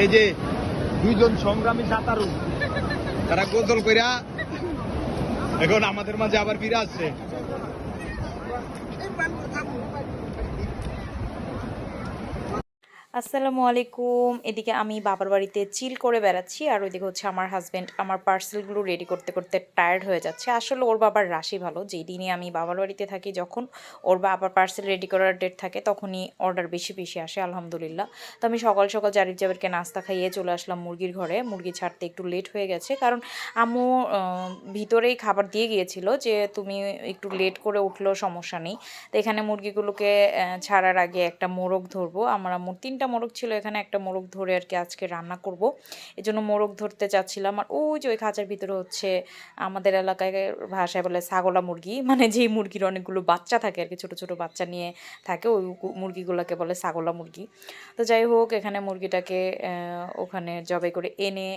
এই যে দুইজন সংগ্রামী সাঁতারু তারা গোসল কইরা এখন আমাদের মাঝে আবার ফিরে আসছে। আসসালামু আলাইকুম। এদিকে আমি বাবার বাড়িতে চিল করে বেড়াচ্ছি আর ওইদিকে হচ্ছে আমার হাজব্যান্ড আমার পার্সেলগুলো রেডি করতে করতে টায়ার্ড হয়ে যাচ্ছে। আসলে ওর বাবার রাশি ভালো। যেই দিনে আমি বাবার বাড়িতে থাকি, যখন ওর বাবার পার্সেল রেডি করার ডেট থাকে, তখনই অর্ডার বেশি বেশি আসে, আলহামদুলিল্লাহ। তো আমি সকাল সকাল জারিফ জাবেরকে নাস্তা খাইয়ে চলে আসলাম মুরগির ঘরে। মুরগি ছাড়তে একটু লেট হয়ে গেছে কারণ আম্মু ভিতরেই খাবার দিয়ে গিয়েছিল যে তুমি একটু লেট করে উঠলেও সমস্যা নেই। তো এখানে মুরগিগুলোকে ছাড়ার আগে একটা মোরগ ধরবো। আমার আম্মুর তিনটা মোরগ ছিল, এখানে একটা মোরগ ধরে আর কি আজকে রান্না করব। এই জন্য মোরগ ধরতে চাচ্ছিলাম আর ওই যে ওই খাঁচার ভিতরে হচ্ছে আমাদের এলাকায় ভাষায় বলে ছাগলা মুরগি মানে যেই মুরগির অনেকগুলো বাচ্চা থাকে আর কি, ছোটো ছোটো বাচ্চা নিয়ে থাকে, ওই মুরগিগুলোকে বলে ছাগলা মুরগি। তো যাই হোক, এখানে মুরগিটাকে ওখানে জবাই করে এনে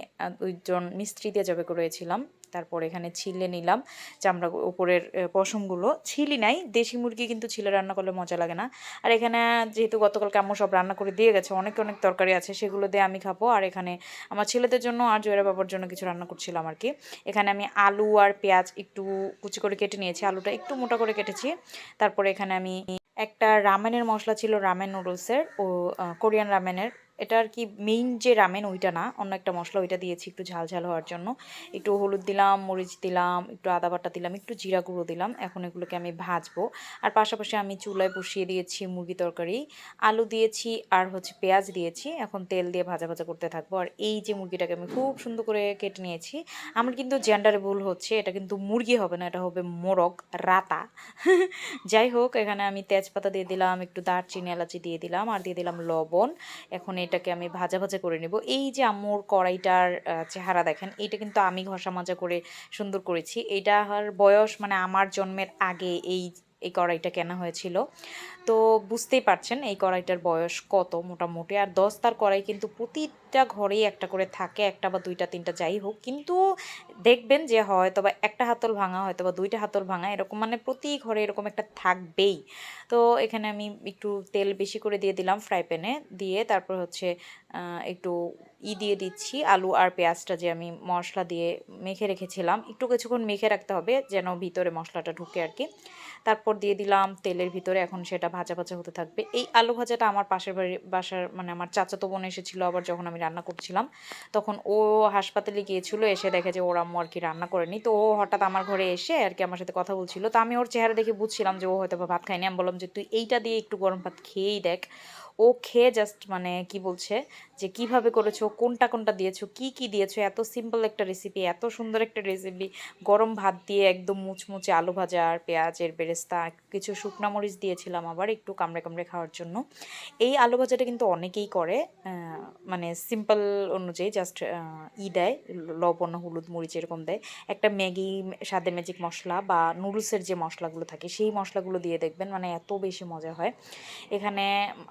দুইজন মিস্ত্রি দিয়ে জবাই করেছিলাম। তারপর এখানে ছিলে নিলাম, চামড়া উপরের পশমগুলো। ছিলি নাই, দেশি মুরগি কিন্তু ছিলে রান্না করলে মজা লাগে না। আর এখানে যেহেতু গতকাল আম্মু সব রান্না করে দিয়ে গেছে, অনেক অনেক তরকারি আছে, সেগুলো দিয়ে আমি খাব। আর এখানে আমার ছেলেদের জন্য আর জয়ের বাবার জন্য কিছু রান্না করছিলাম আর কি। এখানে আমি আলু আর পেঁয়াজ একটু কুচি করে কেটে নিয়েছি, আলুটা একটু মোটা করে কেটেছি। তারপরে এখানে আমি একটা রামেনের মশলা ছিল, রামেন নুডলসের, ও কোরিয়ান রামেনের। এটা আর কি মেইন যে রামেন ওইটা না, অন্য একটা মশলা ওইটা দিয়েছি একটু ঝাল ঝাল হওয়ার জন্য। একটু হলুদ দিলাম, মরিচ দিলাম, একটু আদা বাটা দিলাম, একটু জিরা গুঁড়ো দিলাম, এখন এগুলোকে আমি ভাজবো। আর পাশাপাশি আমি চুলায় বসিয়ে দিয়েছি মুরগি তরকারি, আলু দিয়েছি আর হচ্ছে পেঁয়াজ দিয়েছি। এখন তেল দিয়ে ভাজা ভাজা করতে থাকব। আর এই যে মুরগিটাকে আমি খুব সুন্দর করে কেটে নিয়েছি, আমার কিন্তু জেন্ডারে ভুল হচ্ছে, এটা কিন্তু মুরগি হবে না, এটা হবে মোরগ, রাতা। যাই হোক, এখানে আমি তেজপাতা দিয়ে দিলাম, একটু দারচিনি, এলাচি দিয়ে দিলাম, আর দিয়ে দিলাম লবণ। এখন এটাকে আমি ভাজা ভাজা করে নেব। এই যে আম্মুর কড়াইটার চেহারা দেখেন, এটা কিন্তু আমি ঘষা মাজা করে সুন্দর করেছি। এটা আর বয়স মানে আমার জন্মের আগে এই এই কড়াইটা কেনা হয়েছিল। তো বুঝতেই পারছেন এই কড়াইটার বয়স কত মোটামুটি। আর দশটার কড়াই কিন্তু প্রতিটা ঘরেই একটা করে থাকে, একটা বা দুইটা, তিনটা যাই হোক। কিন্তু দেখবেন যে হয়তো বা একটা হাতল ভাঙা হয়তো বা দুইটা হাতল ভাঙা, এরকম মানে প্রতি ঘরে এরকম একটা থাকবেই। তো এখানে আমি একটু তেল বেশি করে দিয়ে দিলাম ফ্রাই প্যানে। দিয়ে তারপর হচ্ছে একটু ই দিয়ে দিচ্ছি, আলু আর পেঁয়াজটা যে আমি মশলা দিয়ে মেখে রেখেছিলাম। একটু কিছুক্ষণ মেখে রাখতে হবে যেন ভিতরে মশলাটা ঢুকে আর কি। তারপর দিয়ে দিলাম তেলের ভিতরে, এখন সেটা ভাজা ভাজা হতে থাকবে। এই আলু ভাজাটা আমার পাশের বাড়ির বাসার মানে আমার চাচাতো বোন এসেছিল, আবার যখন আমি রান্না করছিলাম, তখন ও হাসপাতালে গিয়েছিল, এসে দেখে যে ওর আম্মু আর কি রান্না করেনি। তো ও হঠাৎ আমার ঘরে এসে আর কি আমার সাথে কথা বলছিল। তো আমি ওর চেহারা দেখে বুঝছিলাম যে ও হয়তো ভাত খায়নি। আমি বললাম যে, তুই এইটা দিয়ে একটু গরম ভাত খেয়েই দেখ। খেয়ে জাস্ট মানে কি বলছে? যে কীভাবে করেছ? কোনটা কোনটা দিয়েছ? কি কি দিয়েছ? এত সিম্পল একটা রেসিপি এত সুন্দর একটা রেসিপি গরম ভাত দিয়ে একদম মুচমুচে আলু ভাজা আর পেঁয়াজের বেরেস্তা, কিছু শুকনা মরিচ দিয়েছিলাম আবার একটু কামড়ে কামড়ে খাওয়ার জন্য। এই আলু ভাজাটা কিন্তু অনেকেই করে মানে সিম্পল অনুযায়ী জাস্ট ই দেয়, লবণ, হলুদ, মরিচ এরকম দেয়। একটা ম্যাগি স্বাদে ম্যাজিক মশলা বা নুডলসের যে মশলাগুলো থাকে, সেই মশলাগুলো দিয়ে দেখবেন মানে এত বেশি মজা হয়। এখানে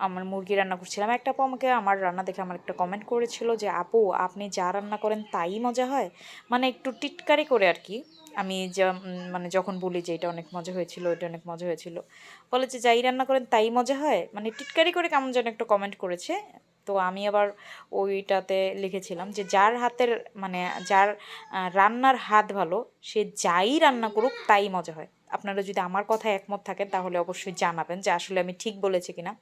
আমার মুরগি রান্না করছিলাম। একটা আপু আমাকে আমার রান্না দেখে আমার একটা কমেন্ট করেছিল যে, আপু, আপনি যা রান্না করেন তাই মজা হয়? মানে একটু টিটকারি করে আর কি। আমি মানে যখন বলি যে, এটা অনেক মজা হয়েছিল, এটা অনেক মজা হয়েছিল। বলে যে, যাই রান্না করেন তাই মজা হয়? মানে টিটকারি করে কেমন যেন একটা কমেন্ট করেছে। তো আমি আবার ওইটাতে লিখেছিলাম যে, যার হাতের মানে যার রান্নার হাত ভালো, সে যাই রান্না করুক তাই মজা হয়। আপনারা যদি আমার কথা একমত থাকেন, তাহলে অবশ্যই জানাবেন যে আসলে আমি ঠিক বলেছি কিনা।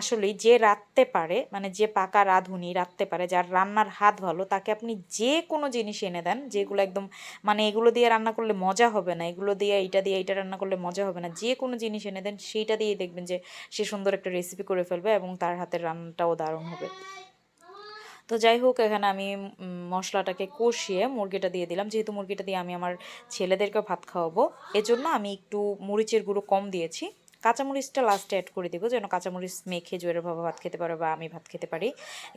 আসলেই যে রাঁধতে পারে মানে যে পাকা রাঁধুনি রাঁধতে পারে, যার রান্নার হাত ভালো, তাকে আপনি যে কোনো জিনিস এনে দেন, যেগুলো একদম মানে এগুলো দিয়ে রান্না করলে মজা হবে না, এগুলো দিয়ে, এইটা দিয়ে, এইটা রান্না করলে মজা হবে না, যে কোনো জিনিস এনে দেন, সেইটা দিয়েই দেখবেন যে সে সুন্দর একটা রেসিপি করে ফেলবে এবং তার হাতের রান্নাটাও দারুণ হবে। তো যাই হোক, এখানে আমি মশলাটাকে কষিয়ে মুরগিটা দিয়ে দিলাম। যেহেতু মুরগিটা দিয়ে আমি আমার ছেলেদেরকে ভাত খাওয়াবো, এজন্য আমি একটু মরিচের গুঁড়ো কম দিয়েছি। কাঁচামরিচটা লাস্টে অ্যাড করে দিব যেন কাঁচামরিচ মেখে জোরের ভাবে ভাত খেতে পারে বা আমি ভাত খেতে পারি।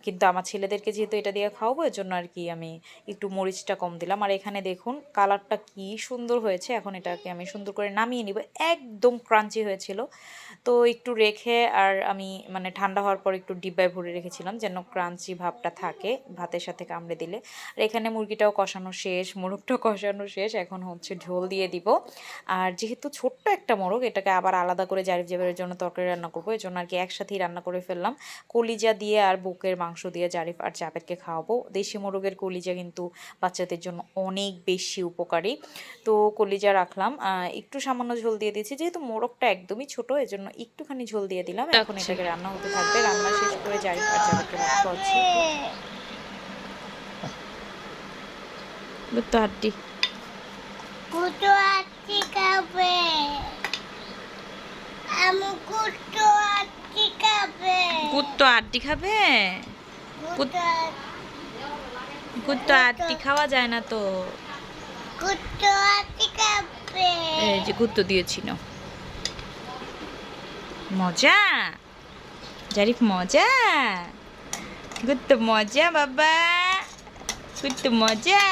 কিন্তু আমার ছেলেদেরকে যেহেতু এটা দিয়ে খাওয়াবো, এর জন্য আর কি আমি একটু মরিচটা কম দিলাম। আর এখানে দেখুন কালারটা কি সুন্দর হয়েছে। এখন এটাকে আমি সুন্দর করে নামিয়ে নিব। একদম ক্রাঞ্চি হয়েছিল। তো একটু রেখে আর আমি মানে ঠান্ডা হওয়ার পর একটু ডিব্বায় ভরে রেখেছিলাম যেন ক্রাঞ্চি ভাবটা থাকে ভাতের সাথে কামড়ে দিলে। আর এখানে মুরগিটাও কষানো শেষ, মোরগটাও কষানো শেষ। এখন হচ্ছে ঝোল দিয়ে দিব। আর যেহেতু ছোট্ট একটা মোরগ, এটাকে আবার আলাদা করে জারিফ জাবেরের জন্য তরকারি রান্না করব এই জন্য আর কি একসাথেই রান্না করে ফেললাম। কলিজা দিয়ে আর বুকের মাংস দিয়ে জারিফ আর জাবেদকে খাওয়াবো। দেশি মোরগের কলিজা কিন্তু বাচ্চাদের জন্য অনেক বেশি উপকারী। তো কলিজা রাখলাম। একটু সামান্য ঝোল দিয়ে দিয়েছি যেহেতু মোরগটা একদমই ছোট এজন্য একটুখানি ঝোল দিয়ে দিলাম। এখন এটাকে রান্না হতে থাকবে। রান্না শেষ করে জারিফ আর জাবেদকে খাওয়াচ্ছি। তো আটটি কুটো আটটি খাবে। কুত্তো আড্ডি খাবে। কুত্তো আড্ডি খাওয়া যায় না তো। আটটি এই যে গুত্ত দিয়েছিল। মজা? জারিফ মজা? গুত্ত মজা বাবা। গুত্ত মজা?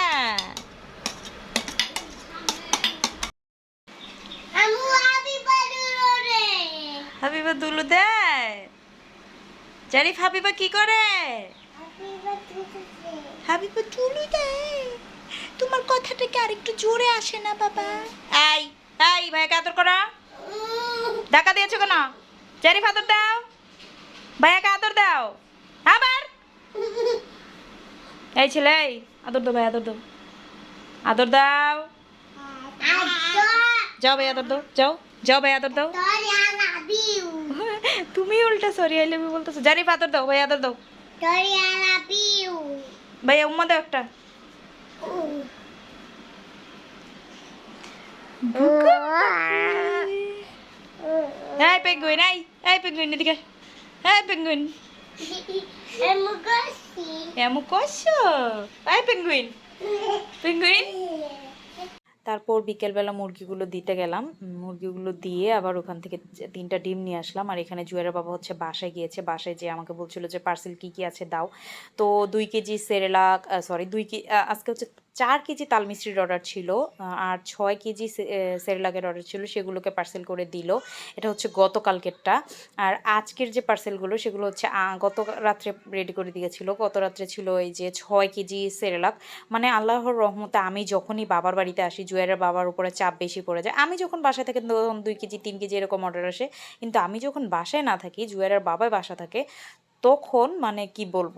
হাবিবা দুলু দেয়। জারিফ হাবিবা কি করে? হাবিবা দুলু দেয়। তোমার কথাটা কি আরেকটু জোরে আসে না বাবা? এই এই ভাইকে আদর করো? ধাক্কা দিয়েছ কেন? জারিফ আদর দাও। ভাইয়াকে আদর দাও? আবার? এই ছেলে আদর দাও ভাই আদর দাও। আদর দাও। যাও ভাই আদর দাও। যাও যাও ভাই আদর দাও। তুমি উল্টা সরি আই লাভ ইউ বলতেছো। জারিফ আদর দাও ভাই আদর দাও। তোর আলাবিউ ভাইয়া উম্মা দাও একটা। এই পেঙ্গুইন এই এই পেঙ্গুইন এদিকে। আমি গসি এমন করছ এই পেঙ্গুইন পেঙ্গুইন তারপর বিকেলবেলা মুরগিগুলো দিতে গেলাম। মুরগিগুলো দিয়ে আবার ওখান থেকে তিনটা ডিম নিয়ে আসলাম। আর এখানে জুয়েরা বাবা হচ্ছে বাসায় গিয়েছে। বাসায় যে আমাকে বলছিল যে, পার্সেল কি কি আছে দাও। তো দুই কেজি সেরেলা সরি দুই কেজি আজকে হচ্ছে চার কেজি তাল মিষ্টির অর্ডার ছিল আর ছয় কেজি সেরেলাকের অর্ডার ছিল, সেগুলোকে পার্সেল করে দিল। এটা হচ্ছে গতকালকেরটা। আর আজকের যে পার্সেলগুলো সেগুলো হচ্ছে গত রাত্রে রেডি করে দিয়েছিল। গত রাত্রে ছিল এই যে ছয় কেজি সেরেলাক। মানে আল্লাহর রহমতে আমি যখনই বাবার বাড়িতে আসি জুয়েরের বাবার উপরে চাপ বেশি পড়ে যায়। আমি যখন বাসায় থাকি, তখন দুই কেজি, তিন কেজি এরকম অর্ডার আসে। কিন্তু আমি যখন বাসায় না থাকি জুয়েরের বাবাই বাসা থাকে, তখন মানে কি বলব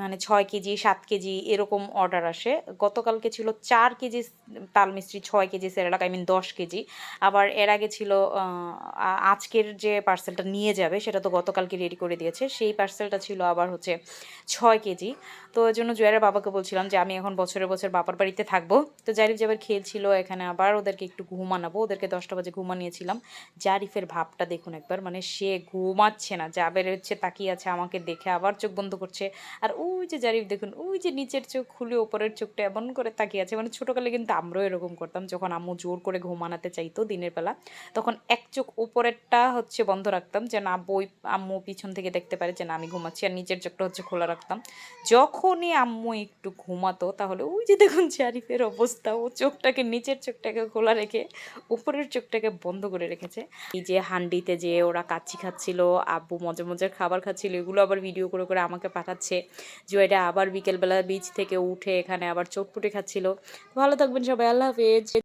মানে ছয় কেজি, সাত কেজি এরকম অর্ডার আসে। গতকালকে ছিল চার কেজি তাল মিস্ত্রি, ছয় কেজি সেরেলাক আই মিন দশ কেজি। আবার এর আগে ছিল আজকের যে পার্সেলটা নিয়ে যাবে, সেটা তো গতকালকে রেডি করে দিয়েছে। সেই পার্সেলটা ছিল আবার হচ্ছে ছয় কেজি। তো ওই জন্য জুয়ারের বাবাকে বলছিলাম যে, আমি এখন বছরে বছর বাবার বাড়িতে থাকব। তো জারিফ যাবার খেলছিল এখানে আবার, ওদেরকে একটু ঘুমানাবো। ওদেরকে দশটা বাজে ঘুমানিয়েছিলাম। জারিফের ভাবটা দেখুন একবার মানে সে ঘুমাচ্ছে না। জাবের হচ্ছে তাকিয়ে আছে আমাকে দেখে, আবার চোখ বন্ধ করছে। আর ওই যে জারিফ, দেখুন, ওই যে নিচের চোখ খুলে ওপরের চোখটা এমন করে তাকিয়ে আছে। মানে ছোটোকালে কিন্তু আমরাও এরকম করতাম, যখন আম্মু জোর করে ঘুমানাতে চাইতো দিনের বেলা, তখন এক চোখ ওপরেরটা হচ্ছে বন্ধ রাখতাম যে না বই আম্মু পিছন থেকে দেখতে পারে যে না, আমি ঘুমাচ্ছি, আর নিচের চোখটা হচ্ছে খোলা রাখতাম। যখনই আম্মু একটু ঘুমাতো, তাহলে ওই যে দেখুন জারিফের অবস্থা, ও চোখটাকে, নিচের চোখটাকে খোলা রেখে উপরের চোখটাকে বন্ধ করে রেখেছে। এই যে হান্ডিতে যে ওরা কাচ্চি খাচ্ছিল, আব্বু মজা মজার খাবার খাচ্ছিল, এগুলো আবার ভিডিও করে করে আমাকে পাঠাচ্ছে। জুয়েটা আবার বিকেলবেলা বিচ থেকে উঠে এখানে আবার চটপুটে খাচ্ছিল। ভালো থাকবেন সবাই, আল্লাহ হাফেজ।